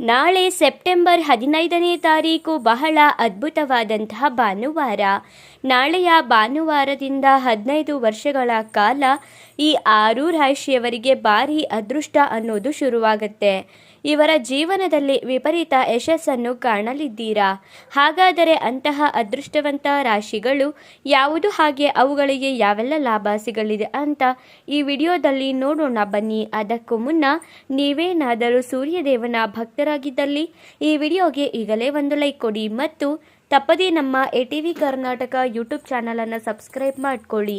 ನಾಳೆ ಸೆಪ್ಟೆಂಬರ್ ಹದಿನೈದನೇ ತಾರೀಕು ಬಹಳ ಅದ್ಭುತವಾದಂತಹ ಭಾನುವಾರ. ನಾಳೆಯ ಭಾನುವಾರದಿಂದ ಹದಿನೈದು ವರ್ಷಗಳ ಕಾಲ ಈ ಆರು ರಾಶಿಯವರಿಗೆ ಭಾರಿ ಅದೃಷ್ಟ ಅನ್ನೋದು ಶುರುವಾಗುತ್ತೆ. ಇವರ ಜೀವನದಲ್ಲಿ ವಿಪರೀತ ಯಶಸ್ಸನ್ನು ಕಾಣಲಿದ್ದೀರಾ? ಹಾಗಾದರೆ ಅಂತಹ ಅದೃಷ್ಟವಂತ ರಾಶಿಗಳು ಯಾವುದು? ಹಾಗೆ ಅವುಗಳಿಗೆ ಯಾವೆಲ್ಲ ಲಾಭ ಸಿಗಲಿದೆ ಅಂತ ಈ ವಿಡಿಯೋದಲ್ಲಿ ನೋಡೋಣ ಬನ್ನಿ. ಅದಕ್ಕೂ ಮುನ್ನ ನೀವೇನಾದರೂ ಸೂರ್ಯದೇವನ ಭಕ್ತರಾಗಿದ್ದಲ್ಲಿ ಈ ವಿಡಿಯೋಗೆ ಈಗಲೇ ಒಂದು ಲೈಕ್ ಕೊಡಿ ಮತ್ತು ತಪ್ಪದೇ ನಮ್ಮ A T V Karnataka YouTube ಚಾನಲನ್ನು ಸಬ್ಸ್ಕ್ರೈಬ್ ಮಾಡಿಕೊಳ್ಳಿ.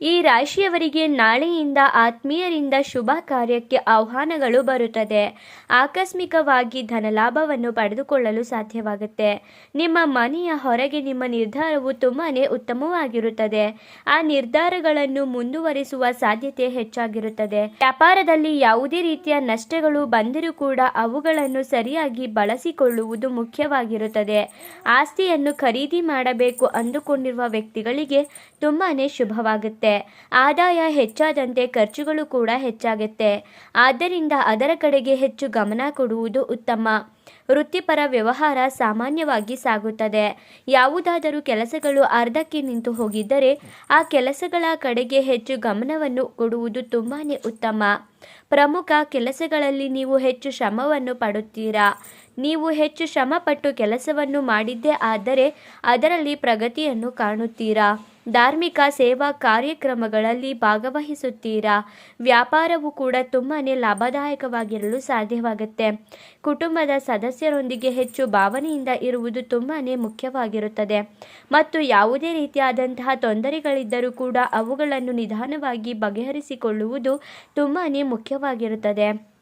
ಈ ರಾಶಿಯವರಿಗೆ ನಾಳೆಯಿಂದ ಆತ್ಮೀಯರಿಂದ ಶುಭ ಕಾರ್ಯಕ್ಕೆ ಆಹ್ವಾನಗಳು ಬರುತ್ತದೆ. ಆಕಸ್ಮಿಕವಾಗಿ ಧನಲಾಭವನ್ನು ಪಡೆದುಕೊಳ್ಳಲು ಸಾಧ್ಯವಾಗುತ್ತೆ. ನಿಮ್ಮ ಮನೆಯ ಹೊರಗೆ ನಿಮ್ಮ ನಿರ್ಧಾರವು ತುಂಬಾ ಉತ್ತಮವಾಗಿರುತ್ತದೆ. ಆ ನಿರ್ಧಾರಗಳನ್ನು ಮುಂದುವರಿಸುವ ಸಾಧ್ಯತೆ ಹೆಚ್ಚಾಗಿರುತ್ತದೆ. ವ್ಯಾಪಾರದಲ್ಲಿ ಯಾವುದೇ ರೀತಿಯ ನಷ್ಟಗಳು ಬಂದರೂ ಕೂಡ ಅವುಗಳನ್ನು ಸರಿಯಾಗಿ ಬಳಸಿಕೊಳ್ಳುವುದು ಮುಖ್ಯವಾಗಿರುತ್ತದೆ. ಆಸ್ತಿಯನ್ನು ಖರೀದಿ ಮಾಡಬೇಕು ಅಂದುಕೊಂಡಿರುವ ವ್ಯಕ್ತಿಗಳಿಗೆ ತುಂಬಾನೇ ಶುಭವಾಗುತ್ತೆ. ಆದಾಯ ಹೆಚ್ಚಾದಂತೆ ಖರ್ಚುಗಳು ಕೂಡ ಹೆಚ್ಚಾಗುತ್ತೆ. ಆದ್ದರಿಂದ ಅದರ ಕಡೆಗೆ ಹೆಚ್ಚು ಗಮನ ಕೊಡುವುದು ಉತ್ತಮ. ವೃತ್ತಿಪರ ವ್ಯವಹಾರ ಸಾಮಾನ್ಯವಾಗಿ ಸಾಗುತ್ತದೆ. ಯಾವುದಾದರೂ ಕೆಲಸಗಳು ಅರ್ಧಕ್ಕೆ ನಿಂತು ಹೋಗಿದ್ದರೆ ಆ ಕೆಲಸಗಳ ಕಡೆಗೆ ಹೆಚ್ಚು ಗಮನವನ್ನು ಕೊಡುವುದು ತುಂಬಾ ಉತ್ತಮ. ಪ್ರಮುಖ ಕೆಲಸಗಳಲ್ಲಿ ನೀವು ಹೆಚ್ಚು ಶ್ರಮವನ್ನು ಪಡುತ್ತೀರಾ? ನೀವು ಹೆಚ್ಚು ಶ್ರಮಪಟ್ಟು ಕೆಲಸವನ್ನು ಮಾಡಿದ್ದೇ ಆದರೆ ಅದರಲ್ಲಿ ಪ್ರಗತಿಯನ್ನು ಕಾಣುತ್ತೀರಾ? ಧಾರ್ಮಿಕ ಸೇವಾ ಕಾರ್ಯಕ್ರಮಗಳಲ್ಲಿ ಭಾಗವಹಿಸುತ್ತೀರಾ? ವ್ಯಾಪಾರವು ಕೂಡ ತುಂಬಾ ಲಾಭದಾಯಕವಾಗಿರಲು ಸಾಧ್ಯವಾಗುತ್ತೆ. ಕುಟುಂಬದ ಸದಸ್ಯರೊಂದಿಗೆ ಹೆಚ್ಚು ಭಾವನೆಯಿಂದ ಇರುವುದು ತುಂಬಾ ಮುಖ್ಯವಾಗಿರುತ್ತದೆ. ಮತ್ತು ಯಾವುದೇ ರೀತಿಯಾದಂತಹ ತೊಂದರೆಗಳಿದ್ದರೂ ಕೂಡ ಅವುಗಳನ್ನು ನಿಧಾನವಾಗಿ ಬಗೆಹರಿಸಿಕೊಳ್ಳುವುದು ತುಂಬಾ ಮುಖ್ಯವಾಗಿರುತ್ತದೆ.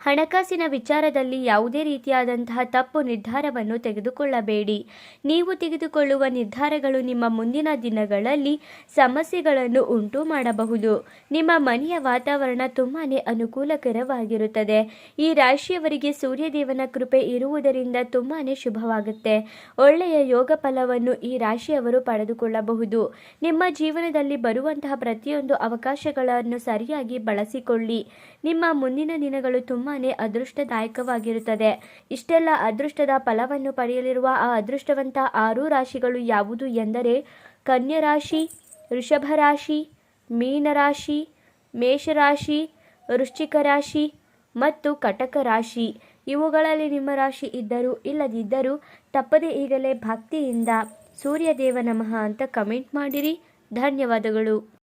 ಹಣಕಾಸಿನ ವಿಚಾರದಲ್ಲಿ ಯಾವುದೇ ರೀತಿಯಾದಂತಹ ತಪ್ಪು ನಿರ್ಧಾರವನ್ನು ತೆಗೆದುಕೊಳ್ಳಬೇಡಿ. ನೀವು ತೆಗೆದುಕೊಳ್ಳುವ ನಿರ್ಧಾರಗಳು ನಿಮ್ಮ ಮುಂದಿನ ದಿನಗಳಲ್ಲಿ ಸಮಸ್ಯೆಗಳನ್ನು ಉಂಟು ಮಾಡಬಹುದು. ನಿಮ್ಮ ಮನೆಯ ವಾತಾವರಣ ತುಂಬಾ ಅನುಕೂಲಕರವಾಗಿರುತ್ತದೆ. ಈ ರಾಶಿಯವರಿಗೆ ಸೂರ್ಯದೇವನ ಕೃಪೆ ಇರುವುದರಿಂದ ತುಂಬಾ ಶುಭವಾಗುತ್ತೆ. ಒಳ್ಳೆಯ ಯೋಗ ಫಲವನ್ನು ಈ ರಾಶಿಯವರು ಪಡೆದುಕೊಳ್ಳಬಹುದು. ನಿಮ್ಮ ಜೀವನದಲ್ಲಿ ಬರುವಂತಹ ಪ್ರತಿಯೊಂದು ಅವಕಾಶಗಳನ್ನು ಸರಿಯಾಗಿ ಬಳಸಿಕೊಳ್ಳಿ. ನಿಮ್ಮ ಮುಂದಿನ ದಿನಗಳು ತುಂಬಾ ಅದೃಷ್ಟದಾಯಕವಾಗಿರುತ್ತದೆ. ಇಷ್ಟೆಲ್ಲ ಅದೃಷ್ಟದ ಫಲವನ್ನು ಪಡೆಯಲಿರುವ ಆ ಅದೃಷ್ಟವಂತ ಆರು ರಾಶಿಗಳು ಯಾವುದು ಎಂದರೆ ಕನ್ಯರಾಶಿ ವೃಷಭ ರಾಶಿ ಮೀನರಾಶಿ, ಮೇಷರಾಶಿ ವೃಶ್ಚಿಕ ರಾಶಿ ಮತ್ತು ಕಟಕ ರಾಶಿ ಇವುಗಳಲ್ಲಿ ನಿಮ್ಮ ರಾಶಿ ಇದ್ದರೂ ಇಲ್ಲದಿದ್ದರೂ ತಪ್ಪದೇ ಈಗಲೇ ಭಕ್ತಿಯಿಂದ ಸೂರ್ಯದೇವ ನಮಃ ಅಂತ ಕಮೆಂಟ್ ಮಾಡಿರಿ. ಧನ್ಯವಾದಗಳು.